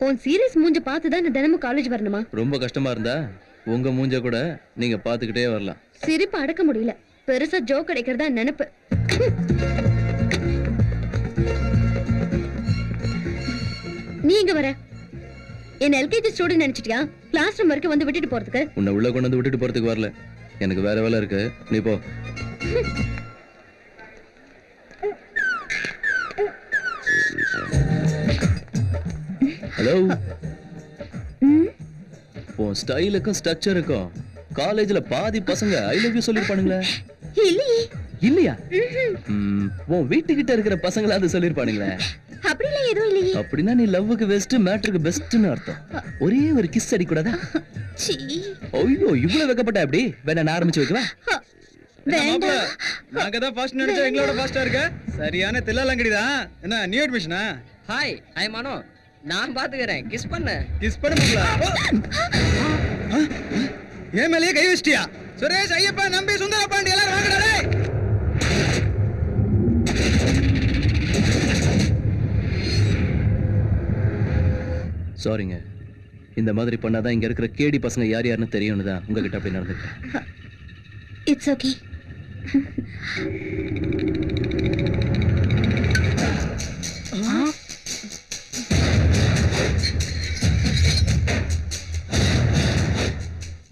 உன் சீரியஸ் மூஞ்ச பார்த்து தான் தினமும் காலேஜ் வரணுமா? ரொம்ப கஷ்டமா இருந்தா உங்க மூஞ்ச கூட நீங்க பாத்துக்கிட்டே வரலாம். சிரிப்பு அடக்க முடியல. பெருசா ஜோக் கிடைக்கிறதா நினைப்பு. நீ இங்க வர. என்ன எல்கேஜி ஸ்டூடெண்ட் நினைச்சிட்டியா? கிளாஸ் ரூம் வரைக்கும் வந்து விட்டுட்டு போறதுக்கு? உன்னை உள்ள கொண்டு வந்து விட்டுட்டு போறதுக்கு வரல. எனக்கு வேற வேலை இருக்கு. நீ போ. ஹலோ ம், உன் ஸ்டைலுக்கும் ஸ்ட்ரக்சருக்கும் காலேஜ்ல பாதி பசங்க ஐ லவ் யூ சொல்லிருப்பானுங்களே. இல்லையே. உன் வீட்டுக்கிட்ட இருக்கிற பசங்களாவது சொல்லிருப்பானுங்களே. அப்படிலாம் எதுவும் இல்லையே. அப்படின்னா நீ லவ்வுக்கு பெஸ்ட் மேட்ருக்கு பெஸ்ட்னு அர்த்தம். ஒரே ஒரு கிஸ் அடிக்கூடாதா? சீ. ஐயோ இவ்வளவு வெக்கப்பட்ட அப்படி வேணா நான் ஆரம்பிச்சு வைக்கவா? வேண்டாம். நாங்க தான் ஃபர்ஸ்ட் நினைச்சா எங்களோட ஃபாஸ்டா இருக்க? சரியான தில்லாலங்கடி தான் என்ன நியூ அட்மிஷனா ஹாய் ஐ மனோ நான் பாத்துக்கிறேன். கிஸ் பண்ண. கிஸ் பண்ணுங்களா ஏன் மேலேயே கை வச்சிட்டியா? சுரேஷ் ஐயப்பா நம்பி சுந்தர பாண்டி எல்லாரும் வாங்கடா சாரிங்க இந்த மாதிரி பண்ணாதான் இங்க இருக்கிற கேடி பசங்க யார் யாருன்னு தெரியும்னு தான் உங்ககிட்ட அப்படி நடந்துக்கிட்டேன். இட்ஸ் ஓகே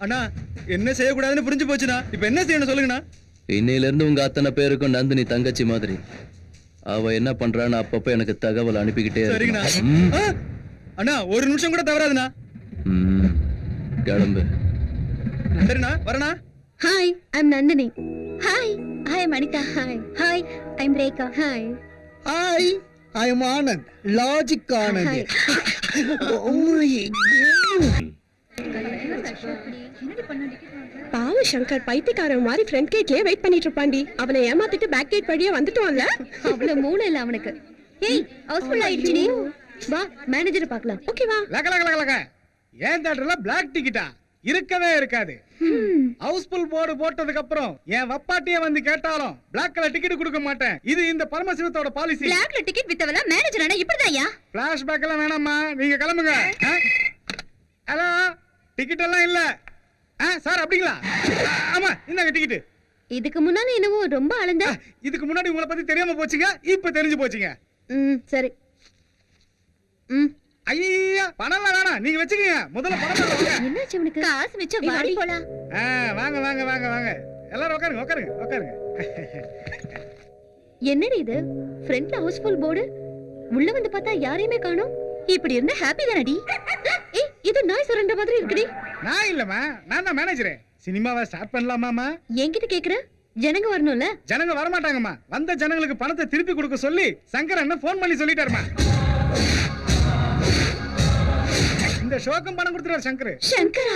அண்ணா என்ன செய்யக்கூடாதுன்னு புரிஞ்சு போச்சுண்ணா. இப்போ என்ன செய்யணும் சொல்லுங்கண்ணா. இன்னையில இருந்து உங்க அத்தனை பேருக்கும் நந்தினி தங்கச்சி மாதிரி. அவ என்ன பண்றான்னு அப்பப்ப எனக்கு தகவல் அனுப்பிக்கிட்டே சரிங்கண்ணா. அண்ணா ஒரு நிமிஷம் கூட தவறாதுண்ணா. கிளம்பு. சரிண்ணா வரண்ணா. Hi I'm Nandini hi hi Anitha hi hi I'm Rekha hi hi I'm Anand logic Anand பாவம் சங்கர். பைத்தியக்காரன் மாதிரி ஃப்ரண்ட் கேட்லயே வெயிட் பண்ணிட்டு இருப்பாண்டி அவனை ஏமாத்திட்டு பேக் கேட் வழியா வந்துட்டோம்ல? அவ்வளவு மூளை இல்ல அவனுக்கு. ஏய் ஹவுஸ்ஃபுல் ஆயிடுச்சு நீ வா மேனேஜரை பார்க்கலாம். ஓகேவா லக லக லக லக. ஏன் தேட்டர்ல பிளாக் டிக்கெட்டா இருக்கவே இருக்காது. ஹவுஸ்ஃபுல் போர்டு போட்டதுக்கு அப்புறம் என் வப்பாட்டியே வந்து கேட்டாலும் பிளாக் கலர் டிக்கெட் கொடுக்க மாட்டேன். இது இந்த பரமசிவத்தோட பாலிசி பிளாக்ல டிக்கெட் வித்தவள மேனேஜர் ஆனா இப்படிதான்யா? பிளாஷ்பேக் எல்லாம் வேணாம்மா. நீங்க கிளம்புங்க. ஹலோ டிக்கெட் எல்லாம் இல்ல. சார் அப்படிங்களா? ஆமா இந்தாங்க டிக்கெட் இதுக்கு முன்னால என்னவோ ரொம்ப அழந்த. இதுக்கு முன்னாடி உங்களை பத்தி தெரியாம போச்சுங்க இப்ப தெரிஞ்சு போச்சுங்க. ம் சரி. ம். ஐயா பணம் வேணாம் நீங்க வச்சுக்கோங்க. முதல்ல பணம் வாங்க. என்னாச்சு உனக்கு? காசு மிச்சம் வாடி. போலாம். ஆ, வாங்க வாங்க வாங்க வாங்க. எல்லாரும் உட்காருங்க உட்காருங்க உட்காருங்க என்னடி இது? ஃப்ரண்ட்ல ஹவுஸ்ஃபுல் போர்டு உள்ள வந்து பார்த்தா யாரையுமே காணோம். இப்படி இருந்தா ஹாப்பி தானடி? ஏய் இது நாய் சுரண்ட மாதிரி இருக்குடி. நான் இல்லம்மா நான் தான் மேனேஜர் சினிமாவை ஸ்டார்ட் பண்ணலாமாமா என்கிட்ட கேக்குற? ஜனங்க வரணும்ல? ஜனங்க வரமாட்டாங்கம்மா. வந்த ஜனங்களுக்கு பணத்தை திருப்பி கொடுக்க சொல்லி சங்கர் அண்ணன் ஃபோன் பண்ணி சொல்லிட்டாருமா இந்த ஷோக்கும் பணம் கொடுத்துருவார் சங்கர். சங்கரா?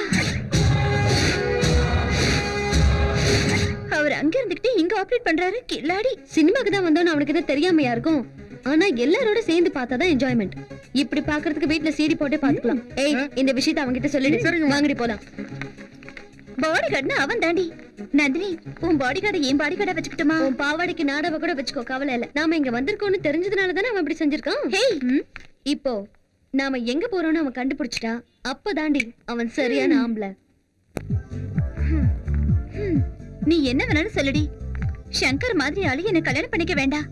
அவர் அங்க இருந்துகிட்டு இங்க ஆபரேட் பண்றாரு. கில்லாடி சினிமாக்கு தான் வந்தோம்னு அவனுக்கு எதுவும் தெரியாமையா இருக்கும்? ஆனா எல்லாரோட சேர்ந்து பார்த்தாதான் என்ஜாய்மெண்ட் இப்படி பாக்குறதுக்கு வீட்ல சீடி போட்டே பாத்துக்கலாம் ஏய் இந்த விஷயத்தை அவன்கிட்ட சொல்லிடு. சரிங்கம்மா. வாங்கடி போலாம். பாடி கார்டுனா அவன் தாண்டி. நந்தினி உன் பாடி கார்டை என் பாடி கார்டா வச்சுக்கிட்டுமா? உன் பாவாடைக்கு நாடாவ கூட வச்சுக்கோ கவலை இல்ல. நாம இங்க வந்திருக்கோம்னு தெரிஞ்சதுனால தானே அவன் இப்படி செஞ்சிருக்கான்? ஹேய் இப்போ நாம எங்க போறோம்னு அவன் கண்டுபிடிச்சிட்டா அப்பதாண்டி அவன் சரியான ஆம்பளை. நீ என்ன வேணாலும் சொல்லுடி. சங்கர் மாதிரி ஆளு என்ன கல்யாணம் பண்ணிக்க வேண்டாம்.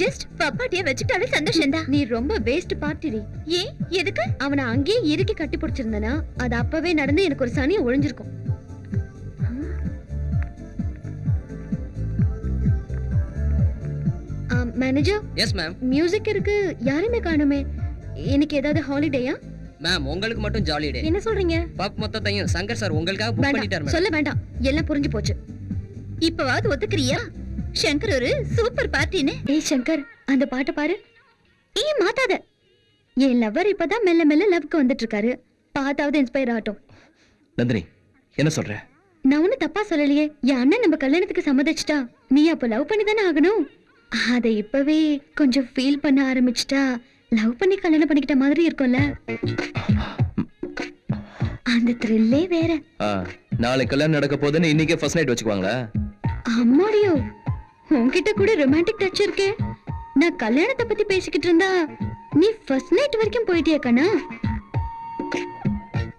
ஜஸ்ட் பப்பாட்டிய வச்சுட்டாலே சந்தோஷம் தான் நீ ரொம்ப வேஸ்ட் பார்ட்டிடி ஏன்? எதுக்கு? அவனை அங்கேயே இறுக்கி கட்டி பிடிச்சிருந்தனா அது அப்பவே நடந்து எனக்கு ஒரு சனியை ஒழிஞ்சிருக்கும். மேனேஜர் எஸ் மேம் மியூசிக் இருக்கு. யாருமே காணுமே. இன்னைக்கு ஏதாவது ஹாலிடேயா மேம் உங்களுக்கு மட்டும் ஜாலி டே என்ன சொல்றீங்க? பப் மொத்தத்தையும் சங்கர் சார் உங்களுக்காக புக் பண்ணிட்டார் மேம் சொல்ல வேண்டாம். எல்லாம் புரிஞ்சு போச்சு. இப்பவாவது ஒத்துக்கிறியா? சங்கர் ஒரு சூப்பர் பார்ட்டின்னு. ஏய் சங்கர் அந்த பாட்டை பாரு. ஏய் மாத்தாத. என் லவ்வர் இப்பதான் மெல்ல மெல்ல லவ்க்கு வந்துட்டு இருக்காரு பார்த்தாவது இன்ஸ்பயர் ஆகட்டும். நந்தினி என்ன சொல்ற? நான் ஒன்னும் தப்பா சொல்லலையே. என் அண்ணன் நம்ம கல்யாணத்துக்கு சம்மதிச்சிட்டா. நீ அப்ப லவ் பண்ணி தானே ஆகணும்? அதை இப்பவே கொஞ்சம் ஃபீல் பண்ண ஆரம்பிச்சிட்டா. லவ் பண்ணி கல்யாணம் பண்ணிக்கிட்ட மாதிரி இருக்கும்ல. அந்த த்ரில்லே வேற. ஆ, நாளைக்கு கல்யாணம் நடக்க போதுன்னு இன்னைக்கே ஃபர்ஸ்ட் நைட் வச்சுக்குவாங்களா? அம்மாடியோ. உன்கிட்ட கூட ரொமான்டிக் டச் இருக்கே. நான் கல்யாணத்தை பத்தி பேசிக்கிட்டு இருந்தா நீ ஃபர்ஸ்ட் நைட் வரைக்கும் போயிட்டியா கண்ணா?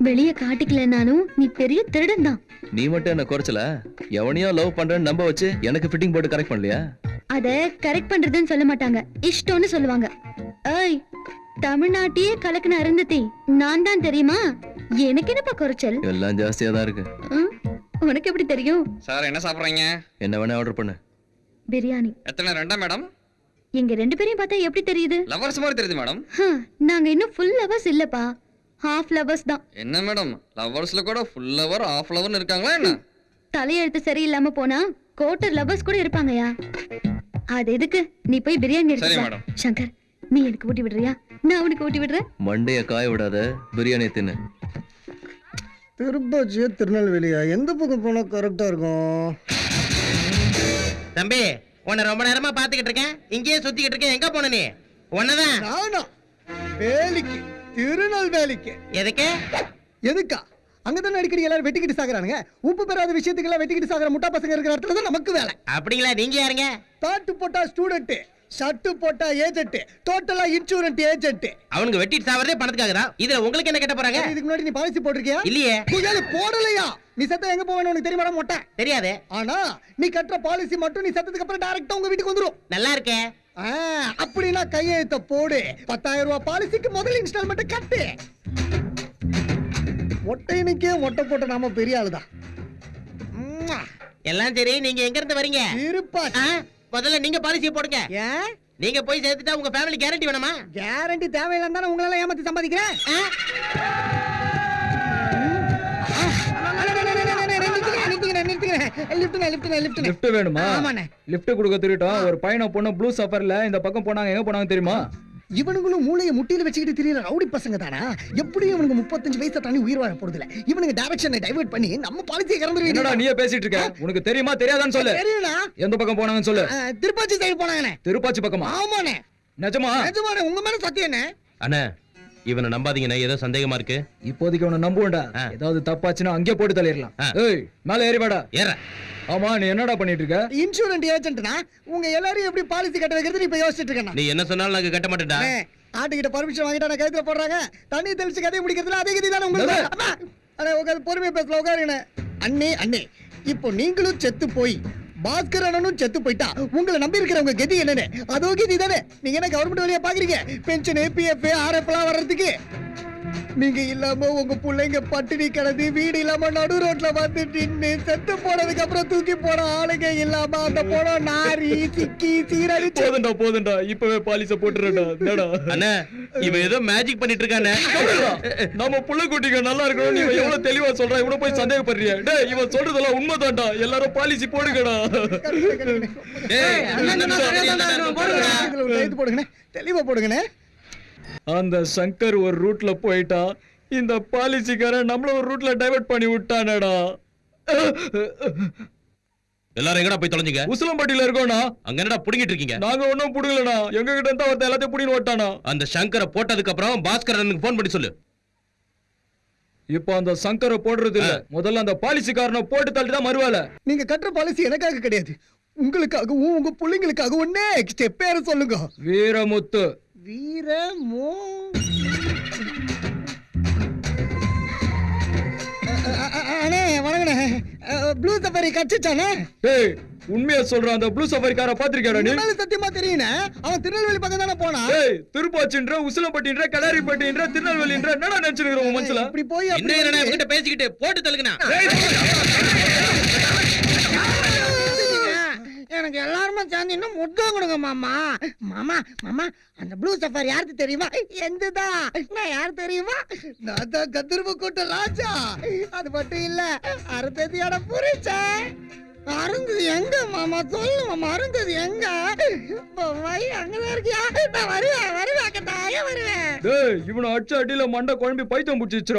வெளிய காட்டிக்கலனாலும் நீ பெரிய திருடன் தான். நீ மட்டும் என்ன குறைச்சல? எவனையோ லவ் பண்றேன்னு நம்ப வச்சு எனக்கு ஃபிட்டிங் போட்டு கரெக்ட் பண்ணலையா? அத கரெக்ட் பண்றதுன்னு சொல்ல மாட்டாங்க. இஷ்டம்னு சொல்லுவாங்க. ஏய் தமிழ்நாட்டையே கலக்குன அருந்ததி நான் தான் தெரியுமா? எனக்கு என்னப்பா குறைச்சல்? எல்லாம் ஜாஸ்தியா தான் இருக்கு? உனக்கு எப்படி தெரியும்? சார் என்ன சாப்பிட்றீங்க? என்ன வேணா ஆர்டர் பண்ணு. பிரியாணி. எத்தனை ரெண்டா மேடம்? எங்க ரெண்டு பேரையும் பார்த்தா எப்படி தெரியுது? லவர்ஸ் மாதிரி தெரியுது மேடம். ஹம், நாங்க இன்னும் ஃபுல் லவர்ஸ் இல்லப்பா. ஹாஃப் லவர்ஸ் தான். என்ன மேடம்? லவர்ஸ்ல கூட ஃபுல் லவர் ஆஃப் லவர்னு இருக்காங்களா என்ன? தலையெழுத்து சரியில்லாம போனா கோட்டர் லவர்ஸ் கூட இருப்பாங்கயா? அது எதுக்கு? நீ போய் பிரியாணி சரி, எடுத்து மேடம். சங்கர் நீ எனக்கு ஊட்டி விடுறியா? நான் உனக்கு ஊட்டி விடுறேன். மண்டைய காய விடாத பிரியாணி தின்னு. திருப்பதி திருநெல்வேலியா? எந்த பக்கம் போனா கரெக்டா இருக்கும்? தம்பி உன்னை ரொம்ப நேரமா பாத்துக்கிட்டு இருக்கேன். இங்கேயே சுத்திக்கிட்டு இருக்கேன். எங்க போன நீ? உன்னதான். நானா வேலிக்கு திருநெல்வேலிக்கு. எதுக்கு? எதுக்கா? அங்கதானே அடிக்கடி எல்லாரும் வெட்டிக்கிட்டு சாகுறானுங்க. உப்பு பெறாத விஷயத்துக்கு எல்லாம் வெட்டிக்கிட்டு சாகுற முட்டா பசங்க இருக்கிற இடத்துல தான் நமக்கு வேலை. அப்படிங்களா? நீங்க யாருங்க? தாட்டு போட்டா ஸ்டூடெண்ட் ஷர்ட் போட்டா ஏஜென்ட் டோட்டலா இன்சூரன்ட் ஏஜென்ட் அவனுங்க வெட்டிட்டு சாவறதே பணத்துக்காக தான் இதுல உங்களுக்கு என்ன கேட்ட போறாங்க? இதுக்கு முன்னாடி நீ பாலிசி போட்டிருக்கியா? இல்லையே. புயல் போடலையா? நீ செத்த எங்க போவேன்னு உனக்கு தெரியுமா மொட்டை? தெரியாது. ஆனா நீ கட்டுற பாலிசி மட்டும் நீ செத்ததுக்கு அப்புறம் டைரக்டா உங்க வீட்டுக்கு வந்துரும். நல்லா இருக்கே. ஆ, அப்படின்னா கையெழுத்த போடு. பத்தாயிரம் ரூபாய் பாலிசிக்கு முதல் இன்ஸ்டால்மெண்ட் கட்டு. மொட்டையனுக்கே மொட்டை போட்ட நாம பெரிய ஆளுதான். எல்லாம் சரி நீங்க எங்க இருந்து வரீங்க? இருப்பா முதல்ல நீங்க பாலிசி போடுங்க. ஏன்? நீங்க போய் சேர்த்துட்டா உங்க ஃபேமிலி கேரண்டி வேணுமா? கேரண்டி தேவையில்லைன்னு தானே உங்களால ஏமாத்தி சம்பாதிக்கிறேன்? லிஃப்ட் வேணுமா? ஆமாண்ணே. லிஃப்ட் கொடுக்க திருட்டோம் ஒரு பையனை பொண்ணு ப்ளூ சஃபர்ல இந்த பக்கம் போனாங்க எங்க போனாங்க தெரியுமா? இவனுங்களும் மூளையை முட்டியில வச்சுக்கிட்டு தெரியல ரவுடி பசங்க தானா? எப்படியும் இவனுக்கு முப்பத்தஞ்சு வயசை தாண்டி உயிர் வாழ போறது இல்ல இவனுக்கு டைரக்ஷனை டைவர்ட் பண்ணி நம்ம பாலிசியை கறந்துருவீங்க நீயே பேசிட்டு இருக்க? உனக்கு தெரியுமா? தெரியாதான்னு சொல்லு. தெரியுண்ணா எந்த பக்கம் போனாங்கன்னு சொல்லு. திருப்பாச்சி சைடு போனாங்கண்ணே. திருப்பாச்சி பக்கமா? ஆமாண்ணே. நிஜமா? நிஜமாண்ணே. உங்க மேல சத்தியண்ணே அண்ணா இவனை நம்பாதீங்கண்ணே ஏதோ சந்தேகமா இருக்கு? இப்போதைக்கு உன்னை நம்புவேன்டா ஆ. ஏதாவது தப்பாச்சுன்னா அங்கே போட்டு தள்ளிடலாம். ஏய் மேல ஏறி வாடா. ஏற. ஆமா நீ என்னடா பண்ணிட்டு இருக்க? இன்சூரன்ஸ் ஏஜென்ட்னா உங்க எல்லாரையும் எப்படி பாலிசி கட்ட வைக்கிறது இப்ப யோசிச்சுட்டு இருக்கேன் நீ என்ன சொன்னாலும் நாங்க கட்ட மாட்டேன்டா. ஆட்டுக்கிட்ட பர்மிஷன் வாங்கிட்டா நான் கழுத்துல போடுறாங்க. தண்ணி தெளிச்சு கதையை முடிக்கிறதுல அதே கதி தானே உங்களுக்கு அண்ணே உட்காந்து பொறுமையா பேசல உட்காருங்க அண்ணே அண்ணே இப்போ நீங்களும் செத்து போய் பாஸ்கர் அண்ணனும் செத்து போயிட்டா. உங்களை நம்பி இருக்கிறவங்க கதி என்னன்னு? அதோ கதி தானே நீங்க என்ன கவர்மெண்ட் வழியா பாக்குறீங்க? பென்ஷன் பிஎஃப் ஆர்எஃப் எல்லாம் வர்றதுக்கு. நீங்க இல்லாம உங்க பிள்ளைங்க பட்டினி கிடந்து வீடு இல்லாம நடு ரோட்ல வந்து நின்னு செத்து போனதுக்கு அப்புறம் தூக்கி போன ஆளுங்க இல்லாம அந்த போன நாரி சிக்கி சீரழிச்சு போதுண்டா போதுண்டா இப்பவே பாலிச போட்டுறடா என்னடா அண்ணா இவன் ஏதோ மேஜிக் பண்ணிட்டு இருக்கானே நம்ம புள்ள குட்டிங்க நல்லா இருக்கணும் நீ எவ்வளவு தெளிவா சொல்றா இவன போய் சந்தேகப்படுறிய டேய் இவன் சொல்றதெல்லாம் உண்மைதான்டா எல்லாரும் பாலிசி போடுங்கடா கைது போடுங்கண்ணே தெளிவா போடுங்கண்ணே அந்த சங்கர் ஒரு ரூட்ல போயிட்டா இந்த பாலிசிக்காரன் நம்மள ஒரு ரூட்ல டைவர்ட் பண்ணி விட்டானடா. எல்லாரும் எங்கடா போய் தொலைஞ்சுங்க உசிலம்பட்டியில இருக்கோம்னா. அங்க என்னடா புடிங்கிட்டு இருக்கீங்க? நாங்க ஒண்ணும் புடுங்கலடா. எங்க கிட்ட இருந்தா ஒருத்தன் எல்லாத்தையும் புடின்னு ஓட்டானா. அந்த சங்கரை போட்டதுக்கு அப்புறம் பாஸ்கர் அண்ணனுக்கு போன் பண்ணி சொல்லு. இப்போ அந்த சங்கரை போடுறது இல்ல. முதல்ல அந்த பாலிசிக்காரனை போட்டு தான் மறுவேலை. நீங்க கட்டுற பாலிசி எனக்காக கிடையாது. உங்களுக்காகவும் உங்க பிள்ளைங்களுக்காகவும் நெக்ஸ்ட் பேரை சொல்லுங்க. வீரமுத்து. வீரமோ அண்ணே வணங்கண்ணே ப்ளூ சஃபாரி கட்சிச்சானே டேய் உண்மையா சொல்றான் அந்த ப்ளூ சஃபாரிக்கார பாத்திருக்கியாடா நீ? உன்னால சத்தியமா தெரியுண்ணே அவன் திருநெல்வேலி பக்கம் தானே போனா டேய் திருப்பாச்சின்ற உசிலம்பட்டின்ற கலாரிப்பட்டின்ற திருநெல்வேலின்ற என்னடா நினைச்சிருக்கிற உன் மனசுல? இப்படி போய் என்ன இவகிட்ட பேசிக்கிட்டு போட்டு தள்ளுங்கண்ணா. எனக்கு எல்லாருமே சேர்ந்து இன்னும் முட்டை கொடுங்க மாமா. மாமா மாமா அந்த ப்ளூ சஃபார் யாருக்கு தெரியுமா? எந்ததா. நான் யார் தெரியுமா? நான் தான் கத்திருப்பு கூட்ட ராஜா. அது மட்டும் இல்ல அறுத்ததியோட புரிச்ச அருந்தது எங்க மாமா? சொல்லு மாமா அருந்தது எங்க? வை அங்கதான் இருக்கியா? நான் வருவேன் வருவேன் கட்டாயம் வருவேன். இவனை அடிச்ச அடியில மண்டை குழம்பி பைத்தியம் பிடிச்சிச்சு